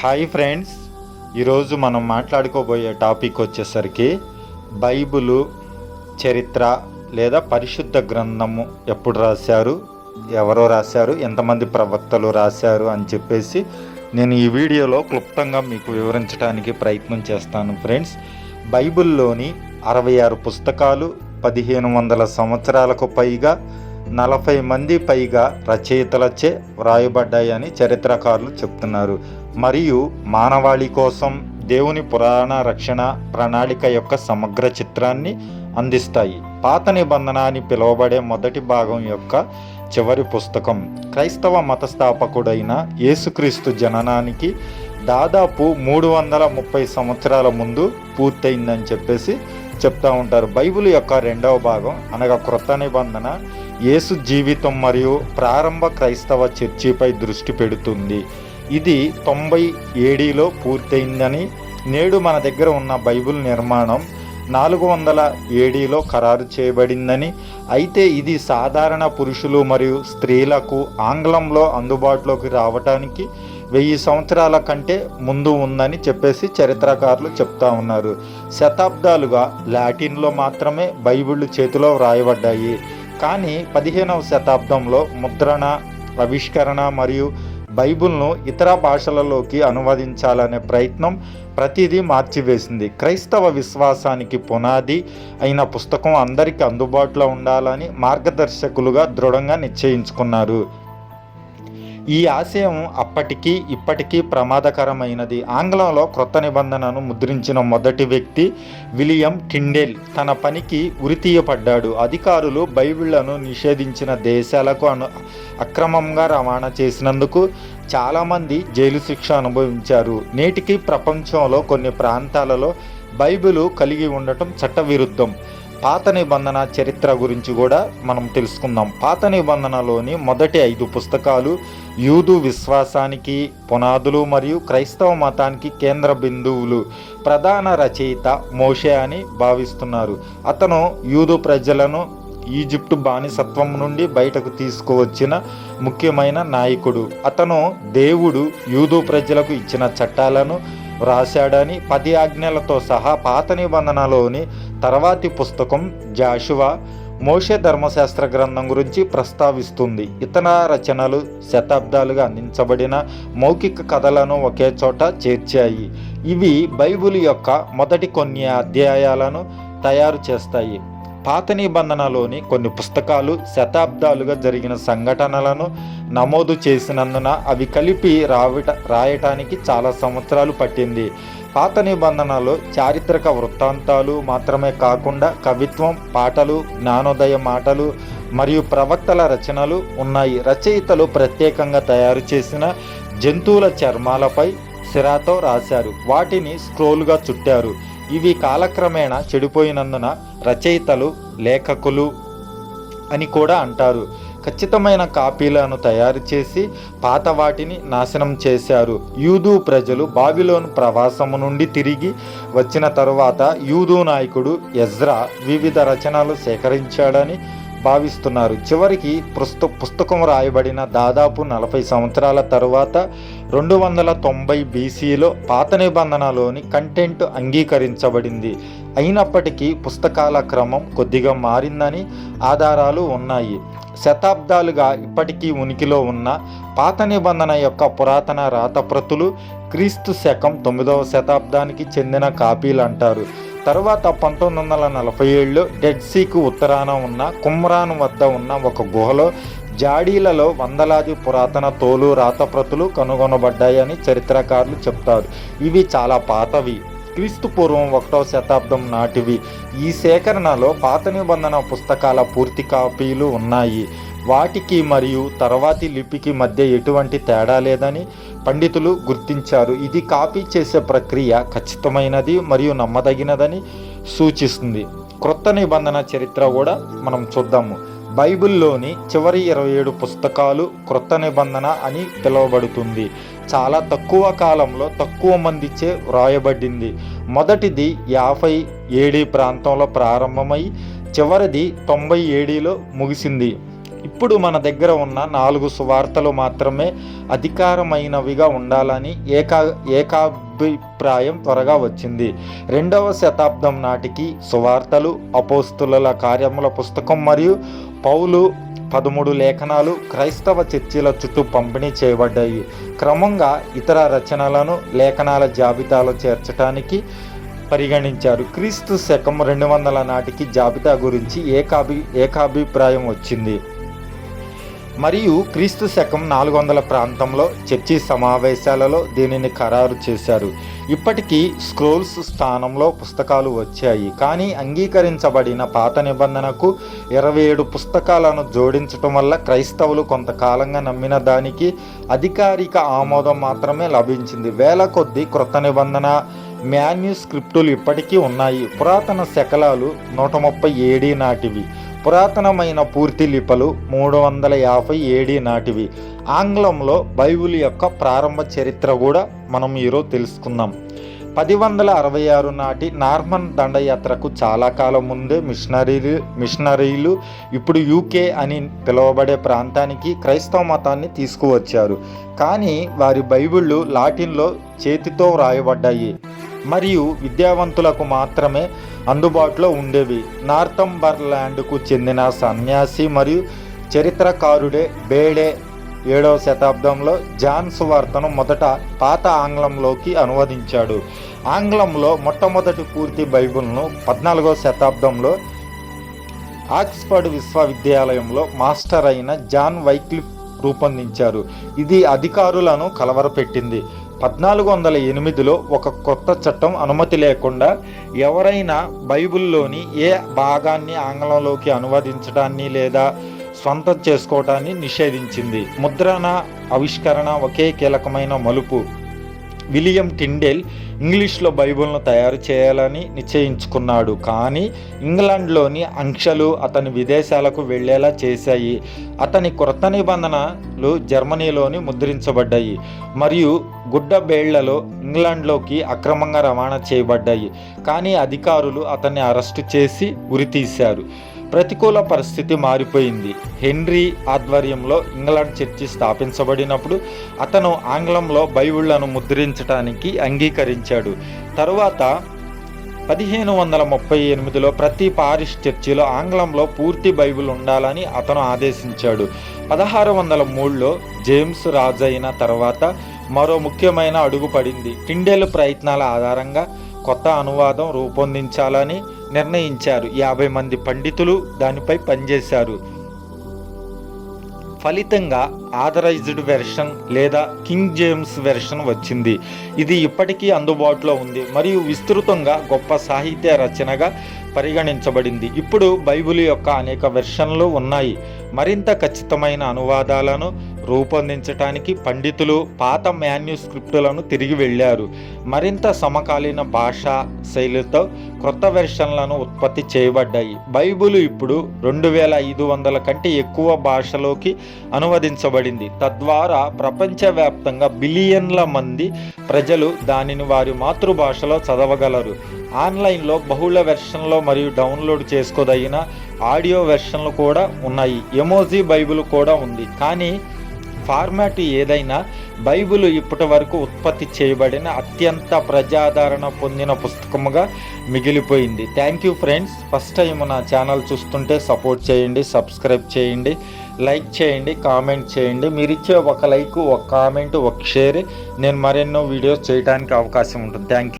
Hi friends ఈరోజు మనం మాట్లాడుకోబోయే topic వచ్చేసరికి బైబిలు చరిత్ర లేదా పరిశుద్ధ గ్రంథము ఎప్పుడు రాశారు ఎవరో రాశారు ఎంతమంది ప్రవక్తలు రాశారు అని చెప్పేసి నేను ఈ వీడియోలో క్లుప్తంగా మీకు వివరించడానికి ప్రయత్నం చేస్తాను ఫ్రెండ్స్. బైబిల్లోని అరవై ఆరు పుస్తకాలు పదిహేను వందల సంవత్సరాలకు పైగా నలభై మంది పైగా రచయితలచే వ్రాయబడ్డాయని చరిత్రకారులు చెప్తున్నారు. మరియు మానవాళి కోసం దేవుని పురాణ రక్షణ ప్రణాళిక యొక్క సమగ్ర చిత్రాన్ని అందిస్తాయి. పాత నిబంధన అని పిలువబడే మొదటి భాగం యొక్క చివరి పుస్తకం. క్రైస్తవ మతస్థాపకుడైన యేసుక్రీస్తు జననానికి దాదాపు మూడు వందల ముప్పై సంవత్సరాల ముందు పూర్తయిందని చెప్పేసి చెప్తా ఉంటారు. బైబిల్ యొక్క రెండవ భాగం అనగా క్రొత్త నిబంధన యేసు జీవితం మరియు ప్రారంభ క్రైస్తవ చర్చిపై దృష్టి పెడుతుంది. ఇది తొంభై ఏడీలో పూర్తయిందని నేడు మన దగ్గర ఉన్న బైబిల్ నిర్మాణం నాలుగు వందల ఏడీలో ఖరారు చేయబడిందని అయితే ఇది సాధారణ పురుషులు మరియు స్త్రీలకు ఆంగ్లంలో అందుబాటులోకి రావటానికి వెయ్యి సంవత్సరాల కంటే ముందు ఉందని చెప్పేసి చరిత్రకారులు చెప్తా ఉన్నారు. శతాబ్దాలుగా లాటిన్లో మాత్రమే బైబిళ్ళు చేతిలో వ్రాయబడ్డాయి. కానీ పదిహేనవ శతాబ్దంలో ముద్రణ ఆవిష్కరణ మరియు బైబిల్ను ఇతర భాషలలోకి అనువదించాలనే ప్రయత్నం ప్రతిదీ మార్చివేసింది. క్రైస్తవ విశ్వాసానికి పునాది అయిన పుస్తకం అందరికీ అందుబాటులో ఉండాలని మార్గదర్శకులుగా దృఢంగా నిశ్చయించుకున్నారు. ఈ ఆశయం అప్పటికీ ఇప్పటికీ ప్రమాదకరమైనది. ఆంగ్లంలో క్రొత్త నిబంధనను ముద్రించిన మొదటి వ్యక్తి విలియం టిండెల్ తన పనికి ఉరితీయపడ్డాడు అధికారులు బైబిళ్ళను నిషేధించిన దేశాలకు అను అక్రమంగా రవాణా చేసినందుకు చాలామంది జైలు శిక్ష అనుభవించారు. నేటికి ప్రపంచంలో కొన్ని ప్రాంతాలలో బైబిలు కలిగి ఉండటం చట్టవిరుద్ధం. పాత నిబంధన చరిత్ర గురించి కూడా మనం తెలుసుకుందాం. పాత నిబంధనలోని మొదటి ఐదు పుస్తకాలు యూదు విశ్వాసానికి పునాదులు మరియు క్రైస్తవ మతానికి కేంద్ర బిందువులు. ప్రధాన రచయిత మోషే అని భావిస్తున్నారు. అతను యూదు ప్రజలను ఈజిప్టు బానిసత్వం నుండి బయటకు తీసుకువచ్చిన ముఖ్యమైన నాయకుడు. అతను దేవుడు యూదు ప్రజలకు ఇచ్చిన చట్టాలను వ్రాశాడని పది ఆజ్ఞలతో సహా పాత నిబంధనలోని తర్వాతి పుస్తకం జాషువా మోషే ధర్మశాస్త్ర గ్రంథం గురించి ప్రస్తావిస్తుంది. ఇతర రచనలు శతాబ్దాలుగా అందించబడిన మౌఖిక కథలను ఒకే చోట చేర్చాయి. ఇవి బైబిల్ యొక్క మొదటి కొన్ని అధ్యాయాలను తయారు చేస్తాయి. పాత నిబంధనలోని కొన్ని పుస్తకాలు శతాబ్దాలుగా జరిగిన సంఘటనలను నమోదు చేసినందున అవి కలిపి రావట రాయటానికి చాలా సంవత్సరాలు పట్టింది. పాత నిబంధనలో చారిత్రక వృత్తాంతాలు మాత్రమే కాకుండా కవిత్వం పాటలు జ్ఞానోదయ మాటలు మరియు ప్రవక్తల రచనలు ఉన్నాయి. రచయితలు ప్రత్యేకంగా తయారు చేసిన జంతువుల చర్మాలపై సిరాతో రాశారు. వాటిని స్క్రోల్గా చుట్టారు. ఇవి కాలక్రమేణా చెడిపోయినందున రచయితలు లేఖకులు అని కూడా అంటారు. ఖచ్చితమైన కాపీలను తయారు చేసి పాత వాటిని నాశనం చేశారు. యూదు ప్రజలు బాబిలోన్ ప్రవాసము నుండి తిరిగి వచ్చిన తరువాత యూదు నాయకుడు ఎజ్రా వివిధ రచనలు సేకరించాడని భావిస్తున్నారు. చివరికి పుస్త పుస్తకం రాయబడిన దాదాపు నలభై సంవత్సరాల తరువాత రెండు వందల తొంభై బీసీలో పాత నిబంధనలోని కంటెంట్ అంగీకరించబడింది. అయినప్పటికీ పుస్తకాల క్రమం కొద్దిగా మారిందని ఆధారాలు ఉన్నాయి. శతాబ్దాలుగా ఇప్పటికీ ఉనికిలో ఉన్న పాత నిబంధన యొక్క పురాతన రాతప్రతులు క్రీస్తు శకం తొమ్మిదవ శతాబ్దానికి చెందిన కాపీలు అంటారు తరువాత పంతొమ్మిది వందల నలభై ఏడులో డెడ్ సీకు ఉత్తరాన ఉన్న కుమ్రాన్ వద్ద ఉన్న ఒక గుహలో జాడీలలో వందలాది పురాతన తోలు రాతప్రతులు కనుగొనబడ్డాయని చరిత్రకారులు చెప్తారు. ఇవి చాలా పాతవి. క్రీస్తు పూర్వం ఒకటవ శతాబ్దం నాటివి. ఈ సేకరణలో పాత నిబంధన పుస్తకాల పూర్తి కాపీలు ఉన్నాయి. వాటికి మరియు తర్వాతి లిపికి మధ్య ఎటువంటి తేడా లేదని పండితులు గుర్తించారు. ఇది కాపీ చేసే ప్రక్రియ ఖచ్చితమైనది మరియు నమ్మదగినదని సూచిస్తుంది. క్రొత్త నిబంధన చరిత్ర కూడా మనం చూద్దాము. బైబిల్లోని చివరి ఇరవై ఏడు పుస్తకాలు క్రొత్త నిబంధన అని పిలువబడుతుంది. చాలా తక్కువ కాలంలో తక్కువ మందిచే వ్రాయబడింది. మొదటిది యాభై ఏడి ప్రాంతంలో ప్రారంభమై చివరిది తొంభై ఏడిలో ముగిసింది. ఇప్పుడు మన దగ్గర ఉన్న నాలుగు సువార్తలు మాత్రమే అధికారమైనవిగా ఉండాలని ఏకా ఏకాభిప్రాయం త్వరగా వచ్చింది. రెండవ శతాబ్దం నాటికి సువార్తలు అపోస్తుల కార్యముల పుస్తకం మరియు పౌలు పదమూడు లేఖనాలు క్రైస్తవ చర్చిల చుట్టూ పంపిణీ చేయబడ్డాయి. క్రమంగా ఇతర రచనలను లేఖనాల జాబితాలో చేర్చడానికి పరిగణించారు. క్రీస్తు శకం రెండు వందల నాటికి జాబితా గురించి ఏకాభి ఏకాభిప్రాయం వచ్చింది. మరియు క్రీస్తు శకం నాలుగు వందల ప్రాంతంలో చర్చి సమావేశాలలో దీనిని ఖరారు చేశారు. ఇప్పటికీ స్క్రోల్స్ స్థానంలో పుస్తకాలు వచ్చాయి. కానీ అంగీకరించబడిన పాత నిబంధనకు ఇరవై ఏడు పుస్తకాలను జోడించటం వల్ల క్రైస్తవులు కొంతకాలంగా నమ్మిన దానికి అధికారిక ఆమోదం మాత్రమే లభించింది. వేల కొద్ది క్రొత్త నిబంధన మాన్యుస్క్రిప్టులు ఇప్పటికీ ఉన్నాయి. పురాతన శకలాలు నూట ముప్పై ఏడి నాటివి. పురాతనమైన పూర్తి లిపలు మూడు వందల యాభై ఏడి నాటివి. ఆంగ్లంలో బైబిల్ యొక్క ప్రారంభ చరిత్ర కూడా మనం ఈరోజు తెలుసుకుందాం. పది వందల అరవై ఆరు నాటి నార్మన్ దండయాత్రకు చాలా కాలం ముందే మిషనరీలు మిషనరీలు ఇప్పుడు యూకే అని పిలువబడే ప్రాంతానికి క్రైస్తవ మతాన్ని తీసుకువచ్చారు. కానీ వారి బైబిళ్ళు లాటిన్లో చేతితో వ్రాయబడ్డాయి. మరియు విద్యావంతులకు మాత్రమే అందుబాటులో ఉండేవి. నార్థంబర్లాండ్కు చెందిన సన్యాసి మరియు చరిత్రకారుడే బేడే ఏడవ శతాబ్దంలో జాన్ సువార్తను మొదట పాత ఆంగ్లంలోకి అనువదించాడు. ఆంగ్లంలో మొట్టమొదటి పూర్తి బైబిల్ను పద్నాలుగవ శతాబ్దంలో ఆక్స్ఫర్డ్ విశ్వవిద్యాలయంలో మాస్టర్ అయిన జాన్ వైక్లిఫ్ రూపొందించారు. ఇది అధికారులను కలవరపెట్టింది. పద్నాలుగు వందల ఎనిమిదిలో ఒక కొత్త చట్టం అనుమతి లేకుండా ఎవరైనా బైబిల్లోని ఏ భాగాన్ని ఆంగ్లంలోకి అనువదించడాన్ని లేదా స్వంతం చేసుకోవటాన్ని నిషేధించింది. ముద్రణ ఆవిష్కరణ ఒకే కీలకమైన మలుపు. విలియం టిండెల్ ఇంగ్లీష్లో బైబిల్ను తయారు చేయాలని నిశ్చయించుకున్నాడు. కానీ ఇంగ్లాండ్లోని అంక్షలు అతని విదేశాలకు వెళ్ళేలా చేశాయి. అతని క్రొత్త నిబంధనలు జర్మనీలోని ముద్రించబడ్డాయి మరియు గుడ్డబేళ్ళలో ఇంగ్లాండ్లోకి అక్రమంగా రవాణా చేయబడ్డాయి. కానీ అధికారులు అతన్ని అరెస్టు చేసి ఉరితీశారు. ప్రతికూల పరిస్థితి మారిపోయింది. హెన్రీ ఆధ్వర్యంలో ఇంగ్లాండ్ చర్చి స్థాపించబడినప్పుడు అతను ఆంగ్లంలో బైబిళ్ళను ముద్రించడానికి అంగీకరించాడు. తరువాత పదిహేను వందల ముప్పై ఎనిమిదిలో ప్రతి పారిష్ చర్చిలో ఆంగ్లంలో పూర్తి బైబిల్ ఉండాలని అతను ఆదేశించాడు. పదహారు వందల మూడులో జేమ్స్ రాజైన తర్వాత మరో ముఖ్యమైన అడుగు పడింది టిండేలు ప్రయత్నాల ఆధారంగా కొత్త అనువాదం రూపొందించాలని నిర్ణయించారు. యాభై మంది పండితులు దానిపై పనిచేశారు. ఫలితంగా ఆథరైజ్డ్ వెర్షన్ లేదా కింగ్ జేమ్స్ వెర్షన్ వచ్చింది. ఇది ఇప్పటికీ అందుబాటులో ఉంది మరియు విస్తృతంగా గొప్ప సాహిత్య రచనగా పరిగణించబడింది. ఇప్పుడు బైబిల్ యొక్క అనేక వెర్షన్లు ఉన్నాయి. మరింత ఖచ్చితమైన అనువాదాలను రూపొందించడానికి పండితులు పాత మాన్యుస్క్రిప్టులను తిరిగి వెళ్ళారు. మరింత సమకాలీన భాషా శైలితో క్రొత్త వెర్షన్లను ఉత్పత్తి చేయబడ్డాయి. బైబుల్ ఇప్పుడు రెండు వేల ఐదు వందల కంటే ఎక్కువ భాషలోకి అనువదించబడింది. తద్వారా ప్రపంచవ్యాప్తంగా బిలియన్ల మంది ప్రజలు దానిని వారి మాతృభాషలో చదవగలరు. ఆన్లైన్లో బహుళ వెర్షన్లో మరియు డౌన్లోడ్ చేసుకోదగిన ఆడియో వెర్షన్లు కూడా ఉన్నాయి. ఎమోజీ బైబిల్ కూడా ఉంది. కానీ ఫార్మాట్ ఏదైనా బైబిల్ ఇప్పటి వరకు ఉత్పత్తి చేయబడిన అత్యంత ప్రజాదరణ పొందిన పుస్తకముగా మిగిలిపోయింది. Thank you friends first time నా ఛానల్ చూస్తుంటే సపోర్ట్ చేయండి సబ్స్క్రైబ్ చేయండి లైక్ చేయండి కామెంట్ చేయండి. మీరు ఇచ్చే ఒక లైక్ ఒక కామెంట్ ఒక షేర్ నేను మరెన్నో వీడియోస్ చేయడానికి అవకాశం ఉంటుంది. Thank you